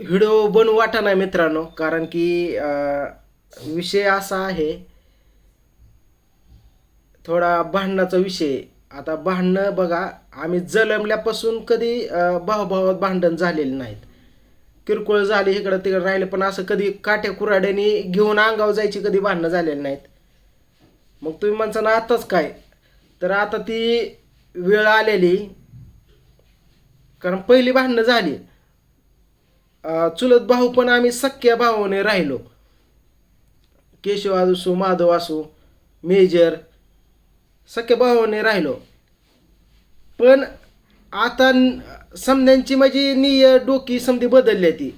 Video बनू वाटा नाही मित्रांनो कारण की विषय असा आहे थोडा भांडणाचा विषय आता भांडणं बघा आम्ही जलमल्यापासून कधी भावभावात भांडण झालेले नाहीत. किरकोळ झाले इकडं तिकडं राहिले पण असं कधी काट्या कुराड्याने घेऊन अंगावर जायची कधी भांडणं झालेली नाहीत. मग तुम्ही म्हणता ना आताच काय? तर आता ती वेळ आलेली कारण पहिली भांडणं झाली. चुलत भाऊ पण आम्ही सख्या भावाने राहिलो. केशव असू माधव असू मेजर सख्या भावाने राहिलो. पण आता समन्यांची समध्यांची माझी निय डोकी समधी बदलली ती.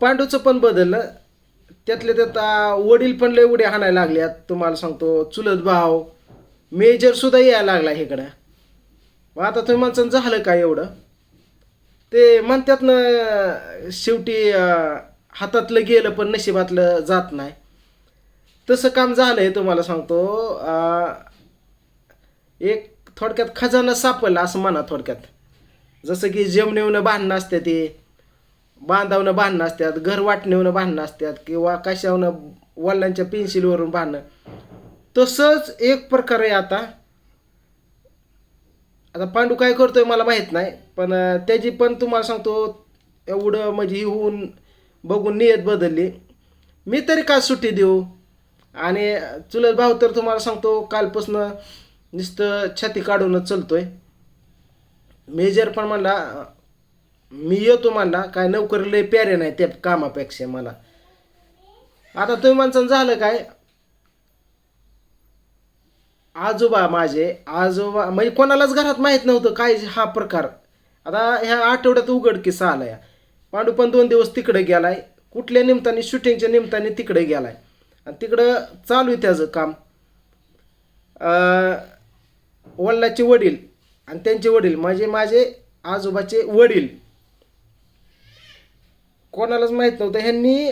पांडूचं पण बदललं. त्यातल्या त्यात वडील पण लय उड्या हाणायला लागल्यात. तुम्हाला सांगतो चुलत भाव मेजर सुद्धा यायला लागला इकडं. मग आता तुम्ही माणसानं झालं काय एवढं? ते म्हणतात ना शेवटी हातातलं गेलं पण नशिबातलं जात नाही. तसं काम झालंय तुम्हाला सांगतो एक थोडक्यात खजाना सापडला असं म्हणा थोडक्यात. जसं की जमनेवनं भांडणं असते ते बांधावनं भांडणं असतात घर वाटणीवनं भांडणं असतात किंवा कशावनं वडिलांच्या पेन्सिलवरून भांडणं. तसंच एक प्रकार आहे आता आता पांडू काय करतोय मला माहीत नाही पण त्याची पण तुम्हाला सांगतो एवढं म्हणजे ही होऊन बघून नियत बदलली. मी तरी का सुट्टी देऊ? आणि चुलत भाऊ तर तुम्हाला सांगतो कालपासनं नुसतं छाती काढूनच चलतोय. मेजर पण म्हणला मी येतो म्हणला काय नोकरी लय प्यारे नाही त्या कामापेक्षा मला. आता तुम्ही माणसानं झालं काय? आजोबा माझे आजोबा म्हणजे कोणालाच घरात माहीत नव्हतं काय हा प्रकार. आता ह्या आठवड्यात उघडकीस आला या पांडू पण दोन दिवस तिकडे गेलाय. कुठल्या निमित्ताने शूटिंगच्या निमित्ताने तिकडे गेलाय. आणि तिकडं चालू आहे त्याचं काम. वडिलाचे वडील आणि त्यांचे वडील म्हणजे माझे आजोबाचे वडील. कोणालाच माहीत नव्हतं. ह्यांनी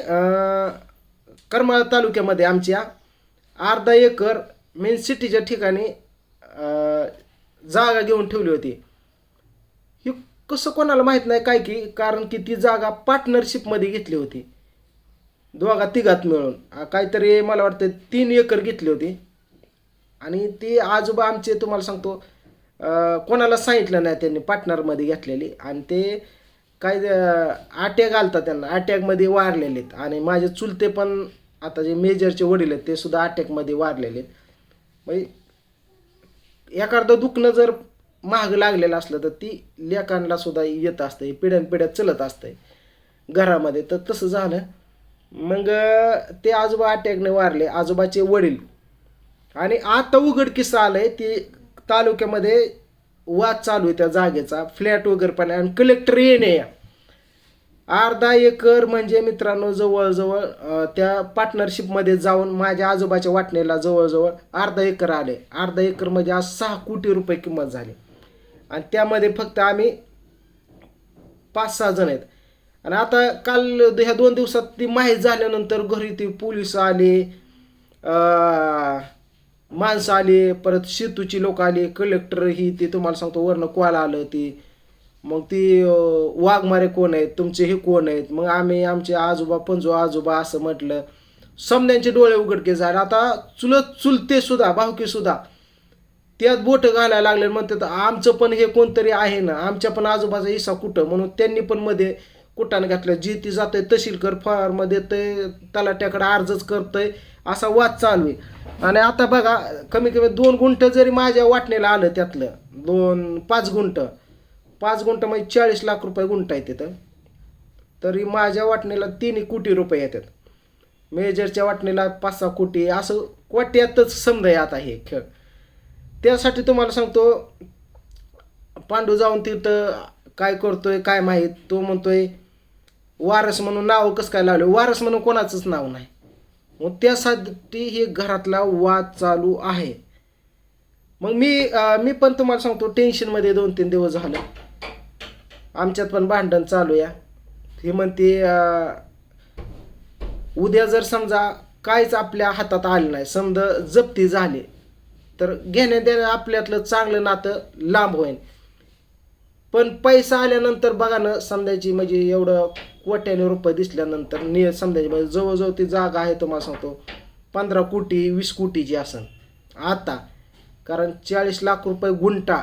करमाळा तालुक्यामध्ये आमच्या अर्धा एकर मेन सिटीच्या ठिकाणी जागा घेऊन ठेवली होती. ही कसं कोणाला माहीत नाही काय की कारण की ती जागा पार्टनरशिपमध्ये घेतली होती. दोघा तिघात मिळून. काहीतरी मला वाटतं तीन एकर घेतली होती. आणि ती आजोबा आमचे तुम्हाला सांगतो कोणाला सांगितलं नाही त्यांनी पार्टनरमध्ये घेतलेली. आणि ते काय अटॅक आलता त्यांना. अटॅकमध्ये वारलेले आहेत. आणि माझे चुलते पण आता जे मेजरचे वडील आहेत ते सुद्धा अटॅकमध्ये वारलेले आहेत. म्हणजे एखादं दुखणं जर महाग लागलेलं असलं तर ती लेकांना सुद्धा येत असते पिढ्यान पिढ्यात चलत असते घरामध्ये. तर तसं झालं. मग ते आजोबा अटॅकने वारले. आजोबाचे वडील. आणि आता उघड किस्सा आलाय ते तालुक्यामध्ये वाद चालू आहे त्या जागेचा. फ्लॅट वगैरे पण आहे. आणि कलेक्टर येणे या अर्धा एकर म्हणजे मित्रांनो जवळजवळ त्या पार्टनरशिपमध्ये जाऊन माझ्या आजोबाच्या वाटणीला जवळजवळ अर्धा एकर आले. अर्धा एकर म्हणजे आज सहा कोटी रुपये किंमत झाली. आणि त्यामध्ये फक्त आम्ही पाच सहा जण आहेत. आणि आता काल ह्या दोन दिवसात ती माहीत झाल्यानंतर घरी ती पोलीस आले माणसं आली परत शेतूची लोक आली कलेक्टर ही ते तुम्हाला सांगतो वरनं कॉल आलं ती मग ती वाघमारे कोण आहेत? तुमचे हे कोण आहेत? मग आम्ही आमचे आजोबा पंजो आजोबा असं म्हटलं. समन्यांचे डोळे उघडके झाले. आता चुलत चुलते सुद्धा भावकी सुद्धा त्यात बोट घालायला लागले म्हणतात आमचं पण हे कोणतरी आहे ना? आमच्या पण आजोबाचा हिस्सा कुठं? म्हणून त्यांनी पण मध्ये कुटाने घातलं. जी ती जातंय तहसीलकर फार्म देतंय तलाट्याकडे अर्जच करतंय असा वाद चालू आहे. आणि आता बघा कमी कमी दोन गुंठ जरी माझ्या वाटणीला आलं त्यातलं दोन पाच गुंठ पाच गुंठ म्हणजे चाळीस लाख रुपये गुंठ आहे तिथं. तरी माझ्या वाटणीला तीन कोटी रुपये येतात. मेजरच्या वाटणीला पाच सहा कोटी. असं वाट्यातच समजा आता हे खेळ. त्यासाठी तुम्हाला सांगतो पांडू जाऊन तिथं काय करतोय काय माहीत? तो म्हणतोय वारस म्हणून नाव कसं काय लावलं? वारस म्हणून कोणाचंच नाव नाही. मग त्यासाठी हे घरातला वाद चालू आहे. मग मी आ, मी पण तुम्हाला सांगतो टेन्शनमध्ये दोन तीन दिवस झालं. आमच्यात पण भांडण चालू या हे म्हणते उद्या जर समजा काहीच आपल्या हातात आलं नाही समजा जप्ती झाली तर घेण्या देण्या आपल्यातलं चांगलं नातं लांब होईल पण पैसा आल्यानंतर बघा ना समजायची म्हणजे एवढं कोट्याने रुपये दिसल्यानंतर नि समजायची म्हणजे जवळजवळ ती जागा आहे तुम्हाला सांगतो पंधरा कोटी वीस कोटीची असन. आता कारण चाळीस लाख रुपये गुंठा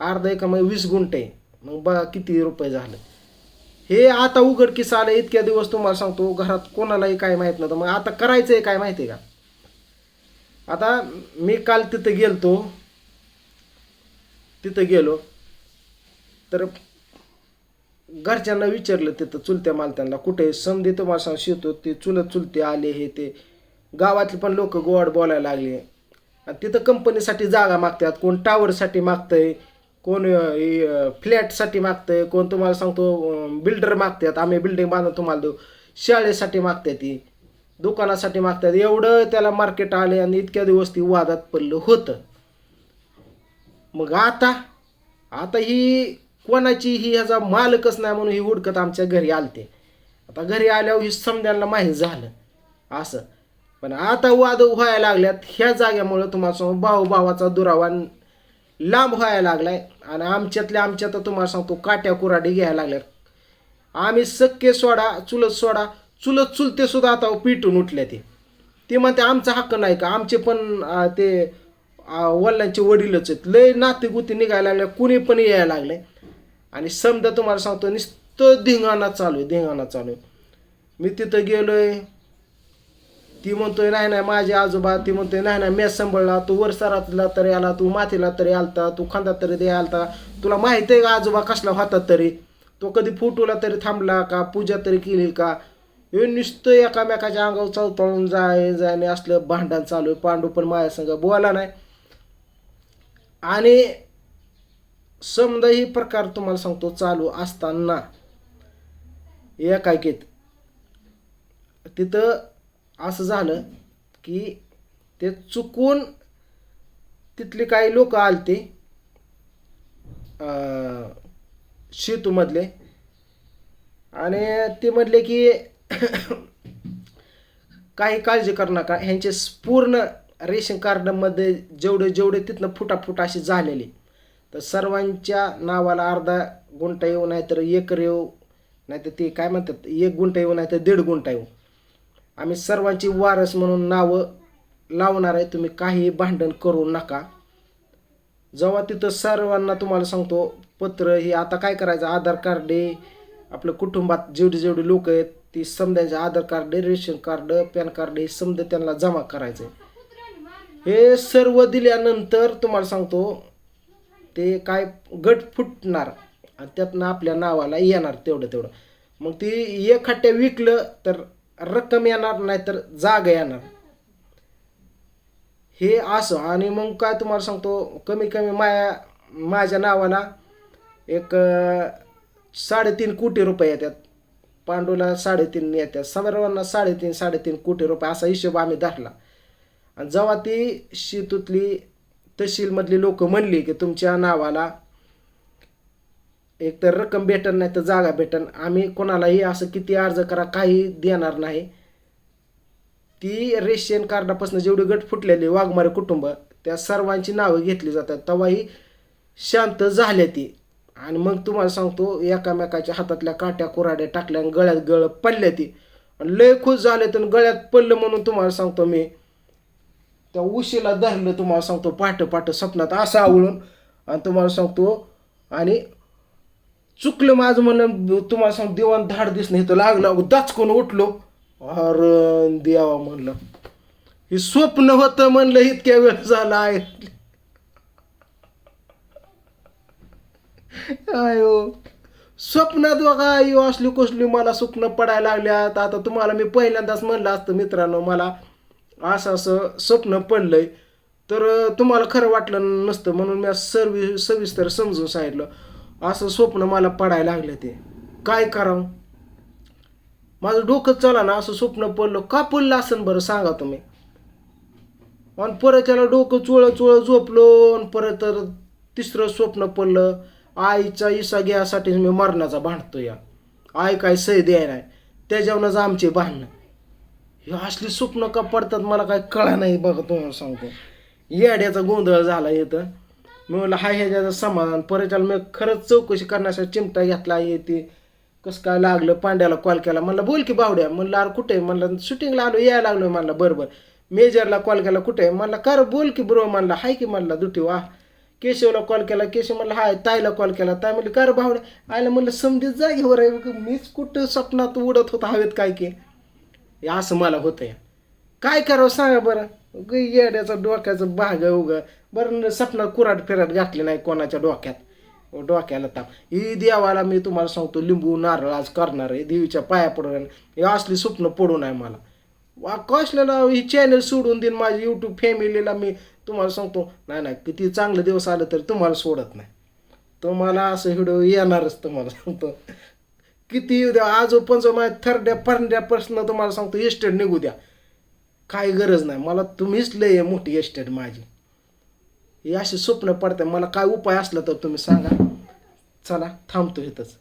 अर्धा एका म्हणजे वीस गुंठे. मग बघा किती रुपये झालं. हे आता उघडकीस आलं इतक्या दिवस तुम्हाला सांगतो घरात कोणालाही काय माहीत नव्हतं. मग आता करायचं आहे काय माहिती आहे का? आता मी काल तिथं गेलतो. तिथं गेलो. तर घरच्यांना विचारलं तिथं चुलत्या मालत्यांना कुठे समधी तुम्हाला सांग शिवतो ते चुलत चुलते आले हे ते. गावातले पण लोक गोड बोलायला लागले. आणि तिथं कंपनीसाठी जागा मागतात कोण टावरसाठी मागतंय. कोण फ्लॅटसाठी मागतंय कोण तुम्हाला सांगतो बिल्डर मागतात आम्ही बिल्डिंग बांधून तुम्हाला देऊ. शाळेसाठी मागतात ती दुकानासाठी मागतात. एवढं त्याला मार्केट आले आणि इतक्या दिवस ती वादात पडलं होतं. मग आता आता ही कोणाची ही ह्याचा मालकच नाही म्हणून ही हुडकत आमच्या घरी आलते. आता घरी आल्यावर ही समजायला माहीत झालं. असं. पण आता वाद व्हायला लागल्यात ह्या जाग्यामुळं तुम्हाला सांगू भाऊ भावाचा दुरावा लांब व्हायला लागलाय. आणि आमच्यातल्या आमच्यात तर तुम्हाला सांगतो काट्या कुराडी घ्यायला लागल्यात. आम्ही सक्के सोडा चुलत सोडा चुलत चुलते सुद्धा आता पिटून उठले ते. ते म्हणते आमचा हक्क नाही का? आमचे पण ते वडिलांचे वडीलच आहेत. लय नाते गुती निघायला लागल्या कुणी पण यायला लागले आणि समजा तुम्हाला सांगतो नुसतं धिंगाणा चालू आहे धिंगाणा चालू आहे. मी तिथं गेलोय ती म्हणतोय नाही नाही माझे आजोबा ती म्हणतोय नाही नाही मी सांभाळला तू वरसारातला तरी आला तू माथीला तरी आलता तू खांदात तरी दे आलता. तुला माहिती आहे का आजोबा कसला होता तरी? तो कधी फोटोला तरी थांबला का पूजा तरी केली का? हे नुसतं एकामेकाच्या अंगावर चौतळून जाय जाणे असलं भांडण चालू आहे. पांडू पण माझ्या संग बोला नाही. आणि समजा ही प्रकार तुम्हाला सांगतो चालू असताना. एकाकीत तिथं असं झालं की ते चुकून तिथले काही लोक आलते अं, शेतूमधले. आणि ते म्हटले की काही काळजी करू नका ह्यांचे पूर्ण रेशन कार्डमध्ये जेवढे जेवढे तिथनं फुटाफुट अशी झालेली तर सर्वांच्या नावाला अर्धा गुंठा येऊ नाहीतर एकर येऊ नाहीतर ते काय म्हणतात एक गुंठा येऊ नाही तर दीड गुंठा येऊ. आम्ही सर्वांची वारस म्हणून नावं लावणार आहे. तुम्ही काहीही भांडण करू नका. जेव्हा तिथं सर्वांना तुम्हाला सांगतो पत्र हे आता काय करायचं? आधार कार्ड आहे आपल्या कुटुंबात जेवढी जेवढी लोक आहेत ती समजायचे. Aadhaar card ration card PAN card हे समजा त्यांना जमा करायचं आहे हे सर्व दिल्यानंतर तुम्हाला सांगतो ते काय गट फुटणार आणि त्यातनं आपल्या नावाला येणार तेवढं तेवढं. मग ती एक खट्ट्या विकलं तर रक्कम येणार नाही तर जागा येणार. हे असं आणि मग काय तुम्हाला सांगतो कमी कमी माया माझ्या नावाला एक साडेतीन कोटी रुपये येतात. पांडूला साडेतीन येतात. सर्वांना साडेतीन साडेतीन कोटी रुपये असा हिशोब आम्ही धरला. आणि जेव्हा ती शेतूतली तहसीलमधली लोक म्हणली की तुमच्या नावाला एक तर रक्कम भेटन नाही तर जागा भेटन. आम्ही कोणालाही असं किती अर्ज करा काही देणार नाही. ती रेशन कार्डापासून जेवढी गट फुटलेली वाघमारे कुटुंब त्या सर्वांची नावं घेतली जातात. तेव्हाही शांत झाल्या ती. आणि मग तुम्हाला सांगतो एकामेकाच्या हातातल्या काट्या कुराड्या टाकल्या आणि गळ्यात गळ पडल्या ती. आणि लय खुश झाले तर गळ्यात पडलं म्हणून तुम्हाला सांगतो मी. त्या उशीला धरलं तुम्हाला सांगतो पाठ पाठ स्वप्नात असं आवळून. आणि तुम्हाला सांगतो आणि चुकलं माझं म्हणलं तुम्हाला सांग देवान धाड दिसणं तर लागलं दाचकून उठलो? अर देवा म्हणलं. हे स्वप्न होतं म्हणलं इतक्या वेळ झाला आहे. आयो स्वप्नात बघा आई असली कसली मला स्वप्न पडायला लागल्यात. आता तुम्हाला मी पहिल्यांदाच म्हणलं असतं मित्रांनो मला असं असं स्वप्न पडलंय. तर तुम्हाला खरं वाटलं नसतं म्हणून मी सर्वि सविस्तर समजून सांगितलं. असं स्वप्न मला पडायला लागलं ते. काय करावं? माझं डोकं चला ना असं स्वप्न पडलं. का पडलं असं बरं सांगा तुम्ही. आणि परत त्याला डोकं चोळ चोळ झोपलो आणि परत तर तिसरं स्वप्न पडलं. आईचा इसा घ्यासाठीच मी मरणाचा भांडतो या. आई काय सही द्याय नाही. त्याच्यावरच आमचे भांडणं. हे असली स्वप्न का पडतात मला काय कळा नाही बघा तुम्हाला सांगतो. येड्याचा गोंधळ झाला इथं. मी म्हणलं हाय ह्याच्याचं समाधान परत मी खरंच चौकशी करण्यासाठी चिमटा घेतला येते कसं काय लागलं पांड्याला कॉल केला. म्हणलं बोल की बावड्या. म्हणलं अरे कुठे म्हणलं शूटिंगला आलो यायला लागलो म्हणलं बरं बरं. मेजरला कॉल केला कुठे म्हणला म्हणलं कर बोल की ब्रो म्हणलं हाय की म्हणलं दुटी वा. केशवला कॉल केला केशव म्हणलं हाय. ताईला कॉल केला ताई म्हणली कर भावड्या आयला म्हणलं समजेत जागेवर हो आहे उगा मीच कुठं स्वप्नात उडत होता हवेत काय की. असं मला होतं काय करावं सांगा बरं. येड्याचा डोक्याचं भाग आहे उगा. बरं सपनात कुराट फिराट घातली नाही कोणाच्या डोक्यात. डोक्याला ताप. ही देवाला मी तुम्हाला सांगतो लिंबू नारळ आज करणार आहे. देवीच्या पाया पडून हे असली स्वप्न पडू नये मला. वा कसल्याला ही चॅनल सोडून देईन माझी यूट्यूब फॅमिलीला मी तुम्हाला सांगतो. नाही नाही किती चांगलं दिवस आलं तरी तुम्हाला सोडत नाही. तुम्हाला असं व्हिडिओ येणारच तुम्हाला सांगतो. किती येऊ द्या आजो जो माझ्या थरड्या परड्यापासून तुम्हाला सांगतो इस्टेट निघू द्या. काही गरज नाही. मला तुम्हीच लय आहे मोठी एस्टेट माझी. हे असे स्वप्न पडते मला काय उपाय असला तर तुम्ही सांगा. चला थांबतो इथंच.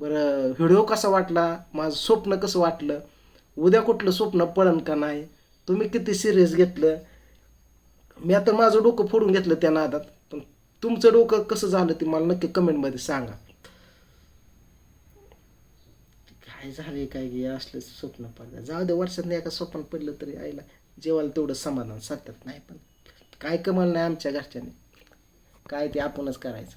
बरं व्हिडिओ कसा वाटला? माझं स्वप्न कसं वाटलं? उद्या कुठलं स्वप्न पडन का नाही? तुम्ही किती सिरियस घेतलं? मी आता माझं डोकं फोडून घेतलं त्या नादात. पण तुमचं डोकं कसं झालं ते मला नक्की कमेंटमध्ये सांगा. काय झालं काय गे असलं स्वप्न पडलं. जाऊ दे वर्षात एका स्वप्न पडलं तरी आईला जेवायला तेवढं समाधान साधतात नाही पण काय कमाल नाही आमच्या घरच्याने. काय ते आपणच करायचं.